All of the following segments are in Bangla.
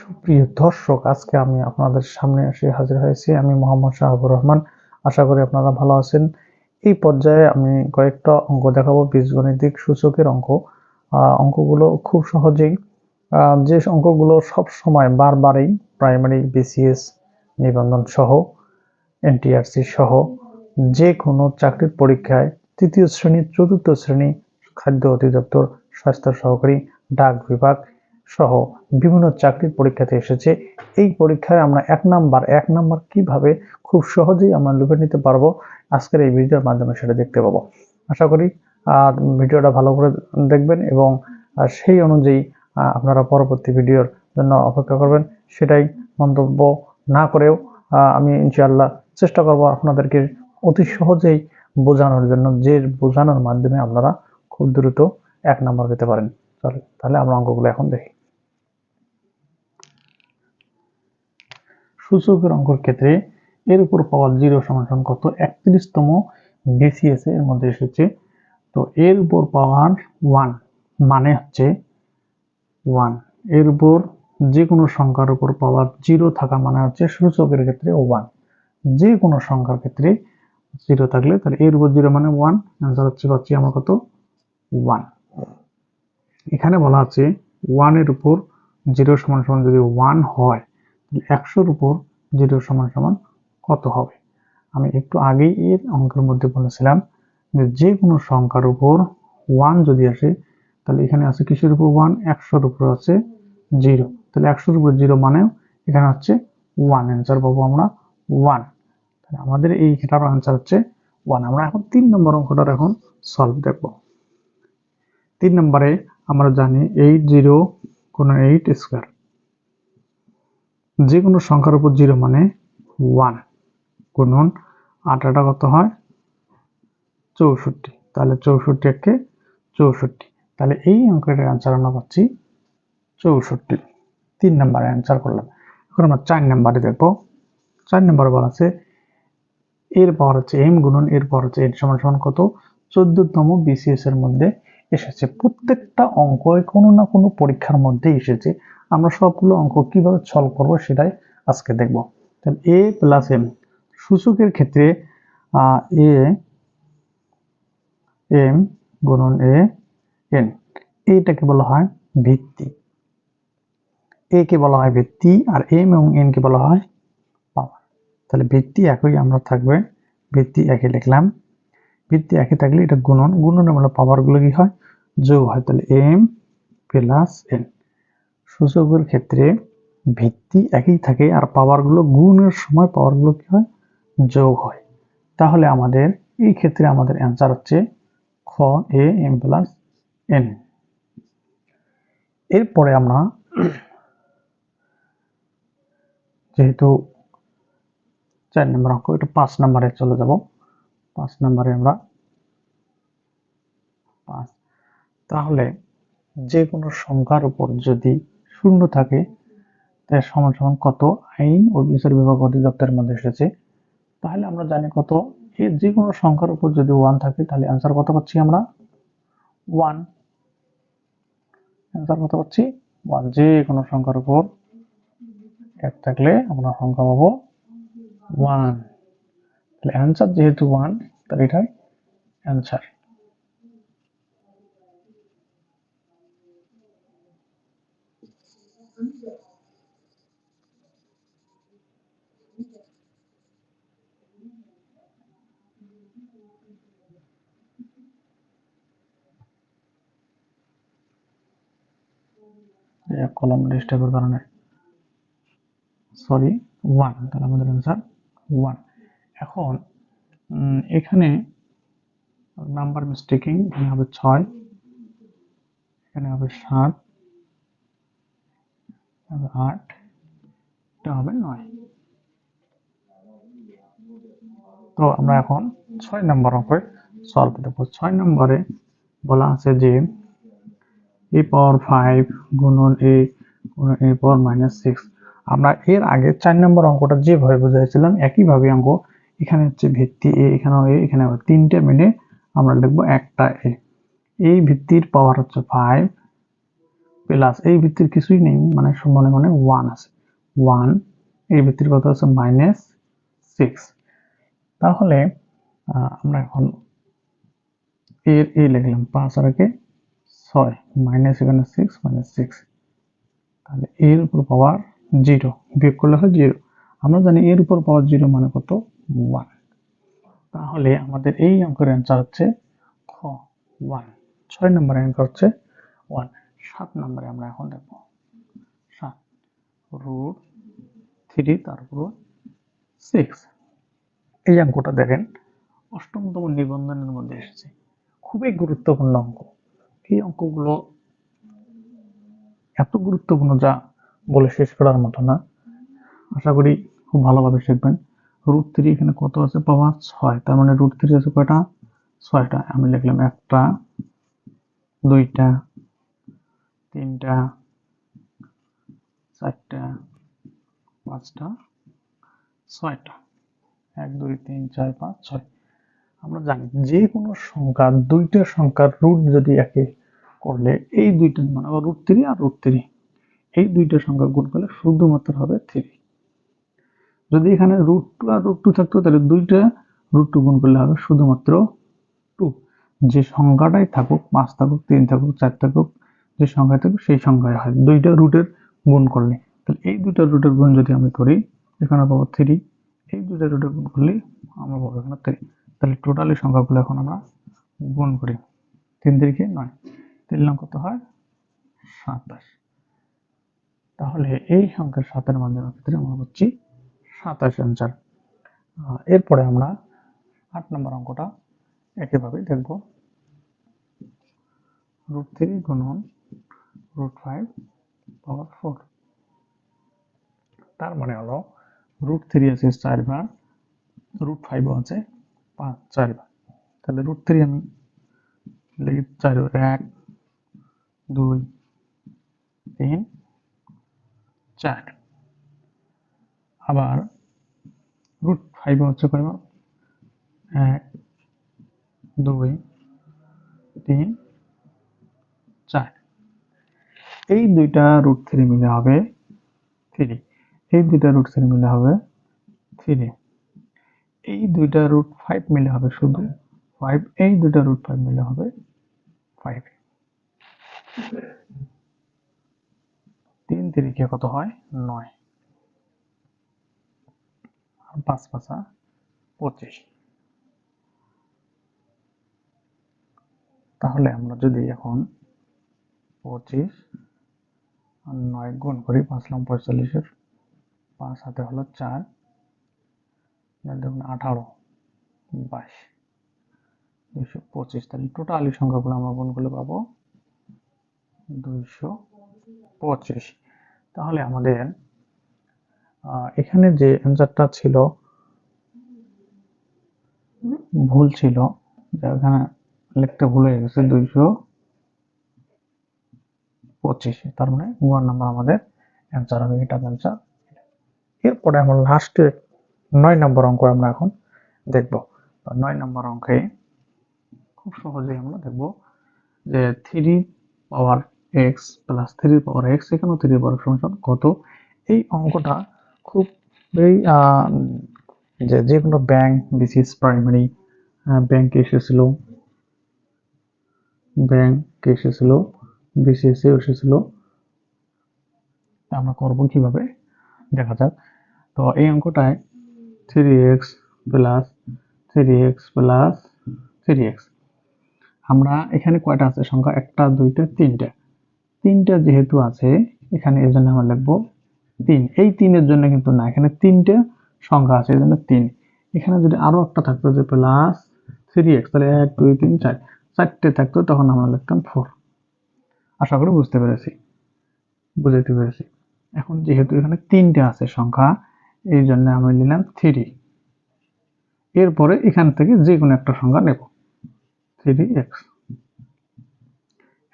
সুপ্রিয় দর্শক, আজকে আমি আপনাদের সামনে এসে হাজির হয়েছি আমি মোহাম্মদ শাহাবুর রহমান। আশা করি আপনারা ভালো আছেন। এই পর্যায়ে আমি কয়েকটা অঙ্ক দেখাবো, বীজগণিতিক সূচকের অঙ্ক। অঙ্কগুলো খুব সহজেই যে অঙ্কগুলো সব সময় বারবারই প্রাইমারি বিসিএস নিবন্ধন সহ এনটিআরসি সহ, যে কোনো চাকরির পরীক্ষায় তৃতীয় শ্রেণি, চতুর্থ শ্রেণি, খাদ্য অধিদপ্তর, স্বাস্থ্য সহকারী, ডাক বিভাগ সহ বিভিন্ন চাকরির পরীক্ষাতে এসেছে। এই পরীক্ষায় আমরা এক নাম্বার এক নাম্বার কীভাবে খুব সহজেই আমরা লুপে নিতে পারব, আজকের এই ভিডিওর মাধ্যমে সেটা দেখতে পাবো। আশা করি, আর ভিডিওটা ভালো করে দেখবেন এবং সেই অনুযায়ী আপনারা পরবর্তী ভিডিওর জন্য অপেক্ষা করবেন। সেটাই মন্তব্য না করেও আমি ইনশাআল্লাহ চেষ্টা করব আপনাদেরকে অতি সহজেই বোঝানোর জন্য, যে বোঝানোর মাধ্যমে আপনারা খুব দ্রুত এক নম্বর পেতে পারেন। তাহলে আমরা অঙ্কগুলো এখন দেখি। সূচকের অঙ্কর ক্ষেত্রে এর উপর পাওয়ার জিরো সমান কত? একত্রিশতম বিসিএস এর মধ্যে এসেছে। তো এর উপর পাওয়ার ওয়ান মানে হচ্ছে ওয়ানের উপর যে কোনো সংখ্যার উপর পাওয়ার জিরো থাকা মানে হচ্ছে সূচকের ক্ষেত্রে ওয়ান যে কোনো সংখ্যার ক্ষেত্রে জিরো থাকলে তাহলে এর উপর জিরো মানে ওয়ান অ্যান্সার হচ্ছে পাচ্ছি আমার কত? ওয়ান এখানে বলা আছে ওয়ানের উপর জিরো সমান সমান যদি ওয়ান হয় একশোর উপর জিরো সমান সমান কত হবে? আমি একটু আগেই এর অঙ্কের মধ্যে বলেছিলাম যে যে কোনো সংখ্যার উপর ওয়ান যদি আসে, তাহলে এখানে আছে কিসের উপর ওয়ান একশোর উপর আছে জিরো তাহলে একশোর উপর জিরো মানেও এখানে হচ্ছে ওয়ান অ্যান্সার পাবো আমরা ওয়ান তাহলে আমাদের এই এটার অ্যান্সার হচ্ছে ওয়ান আমরা এখন তিন নম্বর অঙ্কটার এখন সলভ দেখব। তিন নম্বরে আমরা জানি এইট জিরো কোনো এইট স্কোয়ার যে কোনো সংখ্যার উপর জিরো মানে ওয়ান গুণন আটাটা কত হয়? চৌষট্টি। তাহলে চৌষট্টি একে চৌষট্টি। তাহলে এই অঙ্কটার অ্যান্সার আমরা পাচ্ছি চৌষট্টি। তিন নাম্বারে অ্যান্সার করলাম। এখন আমরা চার নাম্বারে দেখব। চার নাম্বারে বলা আছে, এর পাওয়ার হচ্ছে এম গুণন, এর পাওয়ার হচ্ছে এর সমান সমান কত? চোদ্দতম বিসিএস এর মধ্যে এসেছে। প্রত্যেকটা অঙ্ক কোনো না কোনো পরীক্ষার মধ্যে এসেছে। আমরা সবগুলো অঙ্ক কীভাবে সলভ করব সেটাই আজকে দেখব। এ প্লাস এম সূচকের ক্ষেত্রে এ এম গুণন এ এন এইটাকে বলা হয় ভিত্তি। এ কে বলা হয় ভিত্তি আর এম এবং এন কে বলা হয় পাওয়ার তাহলে ভিত্তি একই আমরা থাকবে, ভিত্তি একে লিখলাম। ভিত্তি একে থাকলে এটা গুণন, গুণনের মানে পাওয়ারগুলো কি হয়? যোগ হয়। তাহলে এম প্লাস এন সূচকের ক্ষেত্রে ভিত্তি একই থাকে আর পাওয়ারগুলো গুণের সময় পাওয়ারগুলো কি হয়? যোগ হয়। তাহলে আমাদের, এই ক্ষেত্রে আমাদের অ্যান্সার হচ্ছে খ, এ এম প্লাস এন এরপরে আমরা যেহেতু চার নম্বর অঙ্ক এটা পাঁচ নম্বরে চলে যাব। পাঁচ নম্বরে আমরা পাঁচ। তাহলে যে কোনো সংখ্যার উপর যদি শূন্য থাকে তাই সমান সমান কত? আইন ও বিচার বিভাগ অধিদপ্তরের মধ্যে এসেছে। তাহলে আমরা জানি কত? এর যে কোনো সংখ্যার উপর যদি ওয়ান থাকে, তাহলে অ্যান্সার কত পাচ্ছি আমরা? ওয়ান অ্যান্সার কত পাচ্ছি? ওয়ান যে কোনো সংখ্যার উপর এক থাকলে আমরা সংখ্যা পাবো ওয়ান তাহলে অ্যান্সার যেহেতু ওয়ান তাহলে এটাই অ্যান্সার কলম ডিস্টার্বের কারণে। সরি ওয়ান তাহলে আমাদের অ্যান্সার ওয়ান এখন এখানে নাম্বার মিস্টেকিং এখানে হবে ছয়, এখানে হবে সাত হবে আট হবে নয়। তো আমরা এখন ছয় নম্বর অঙ্কে সলভ দেখব ছয় নম্বরে বলা আছে যে এ পাওয়ার ফাইভ গুণন এ গুণন এ পাওয়ার মাইনাস সিক্স আমরা এর আগে চার নম্বর অঙ্কটা যেভাবে বুঝাইছিলাম, একইভাবে অঙ্ক। এখানে হচ্ছে ভিত্তি এ এখানেও এ এখানে তিনটে মিলে আমরা লিখব একটা এ এই ভিত্তির পাওয়ার হচ্ছে ফাইভ প্লাস এই ভিত্তির কিছুই নেই মানে মনে মনে ওয়ান আছে। ওয়ান এই ভিত্তির কথা হচ্ছে মাইনাস সিক্স তাহলে আমরা এখন এর এ লিখলাম, পাঁচ আর একে ছয় মাইনাস এখানে সিক্স মাইনাস সিক্স তাহলে এর উপর পাওয়ার জিরো বিয়োগ করলে হয় জিরো আমরা জানি এর উপর পাওয়ার জিরো মানে কত? ওয়ান তাহলে আমাদের এই অঙ্কের অ্যান্সার হচ্ছে খ ওয়ান ছয় নম্বর অ্যান্সার হচ্ছে ওয়ান সাত নম্বরে আমরা এখন দেখব। সাত রুট থ্রি তারপর সিক্স এই অঙ্কটা দেখেন, অষ্টমতম নিবন্ধনের মধ্যে এসেছে। খুবই গুরুত্বপূর্ণ অঙ্ক। এই অঙ্কগুলো এত গুরুত্বপূর্ণ যা বলে শেষ করার মতো না। আশা করি খুব ভালোভাবে শিখবেন। রুট থ্রি এখানে কত আছে? পাওয়ার ছয়। তার মানে রুট থ্রি আছে কয়টা? ছয়টা। আমি লিখলাম একটা, দুইটা তিনটা, চারটা, পাঁচটা, ছয়টা। এক, দুই, তিন, চার, পাঁচ, ছয়। আমরা জানি যে কোনো সংখ্যা, দুইটা সংখ্যার রুট যদি একে করলে, এই দুইটা মানে রুট থ্রি আর রুট থ্রি এই দুইটা সংখ্যা গুণ করলে শুধুমাত্র হবে থ্রি যদি এখানে রুট টু আর রুট টু থাকতো, তাহলে দুইটা রুট টু গুণ করলে হবে শুধুমাত্র টু যে সংখ্যাটাই থাকুক, পাঁচ থাকুক, তিন থাকুক, চার থাকুক যে সংখ্যা থাকুক সেই সংখ্যায় হয়। দুইটা রুটের গুণ করলে। তাহলে এই দুইটা রুটের গুণ যদি আমি করি এখানে পাবো থ্রি এই দুইটা রুটের গুণ করলে আমরা পাবো এখানে থ্রি তাহলে টোটালি সংখ্যাগুলো এখন আমরা গুণ করি। তিন তারিখে নয়। তিন নাম কত হয়? সাতাশ। তাহলে এই সংখ্যার সাতের মাধ্যমের ক্ষেত্রে আমরা হচ্ছি সাতাশ অ্যান্সার এরপরে আমরা আট নম্বর অঙ্কটা একইভাবে দেখব। রুট থ্রি গুণন রুট ফাইভ পাওয়ার ফোর তার মানে হলো রুট থ্রি আছে চারবার রুট ফাইভও আছে পাঁচ, চারবার। তাহলে রুট থ্রি আমি লিখি চার এক, দুই, তিন, চার। আবার রুট ফাইভ হচ্ছে কয়বার এক, দুই, তিন, চার। এই দুইটা রুট থ্রি মিলে হবে থ্রি এই দুইটা রুট থ্রি মিলে হবে থ্রি এই দুইটা রুট ফাইভ মিলে হবে শুধু ফাইভ এই দুইটা রুট ফাইভ মিলে হবে ফাইভ তিন তিরিকে কত হয়? নয়। পাঁচ পাঁচা পঁচিশ। তাহলে আমরা যদি এখন পঁচিশ আর নয় গুণ করি পাঁচ লাম পঁয়তাল্লিশের। পাঁচ হাতে হলো চার। দেখুন আঠারো, বাইশ, দুইশো পঁচিশ। তাহলে টোটালি সংখ্যাগুলো আমরা গুণ করলে পাবো দুইশো পঁচিশ। তাহলে আমাদের এখানে যে অ্যান্সারটা ছিল, ভুল ছিল যে এখানে লিখতে ভুল হয়ে গেছে দুইশো পঁচিশ। তার মানে ওয়ান নাম্বার আমাদের অ্যান্সার হবে, এটা অ্যান্সার এরপরে আমরা লাস্টে নয় নম্বর অঙ্ক আমরা এখন দেখব। নয় নম্বর অঙ্কে খুব সহজেই আমরা দেখব যে three power x plus three power x এখানেও থ্রি পাওয়ার সমান কত? এই অঙ্কটা খুব এই যে যে কোনো ব্যাংক বিসিএস প্রাইমারি ব্যাংকে এসেছিল। ব্যাংক এসেছিল। বিসিএস এসেছিল। আমরা করব কীভাবে? দেখা যাক। তো এই অঙ্কটায় three x plus three x plus three x আমরা এখানে কয়টা আছে? সংখ্যা একটা, দুইটা, তিনটা। তিনটা যেহেতু আছে, এখানে এর জন্য আমরা লিখব তিন। এই তিনের জন্য কিন্তু না, এখানে তিনটে সংখ্যা আছে, এই জন্য তিন। এখানে যদি আরও একটা থাকতো যে প্লাস থ্রি এক্স তাহলে এক, দুই, তিন, চার। চারটে থাকতো, তখন আমরা লিখতাম ফোর আশা করি বুঝতে পেরেছি। বুঝাইতে পেরেছি। এখন যেহেতু এখানে তিনটে আছে সংখ্যা, এই জন্য আমি নিলাম থ্রি এরপরে এখান থেকে যে কোনো একটা সংখ্যা নেব। থ্রি এক্স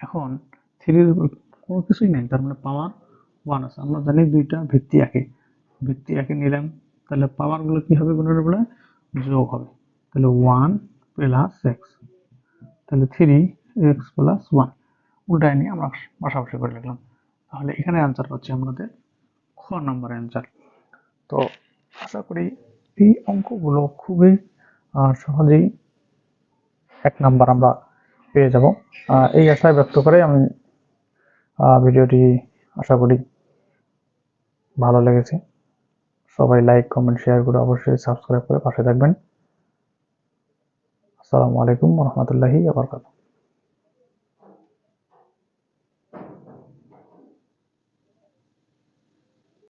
এখন থ্রির কোনো কিছুই নেই, তার মানে পাওয়ার ওয়ান আছে। আমরা জানি দুইটা ভিত্তি একই ভিত্তি একই নিলাম, তাহলে পাওয়ারগুলো কি হবে গুণের বেলায় যোগ হবে। তাহলে ওয়ান প্লাস এক্স তাহলে থ্রি এক্স প্লাস ওয়ান উল্টায় নিয়ে আমরা পাশাপাশি করে লিখলাম তাহলে এখানে অ্যান্সার পাচ্ছি আমাদের খ নাম্বার অ্যান্সার তো আশা করি এই অঙ্কগুলো খুবই সহজেই এক নাম্বার আমরা পেয়ে যাব। এই আশায় ব্যক্ত করে আমি ভিডিওটি আশা করি ভালো লেগেছে। সবাই লাইক কমেন্ট শেয়ার করে অবশ্যই সাবস্ক্রাইব করে পাশে থাকবেন। আসসালামু আলাইকুম রহমতুল্লাহি আবরকাত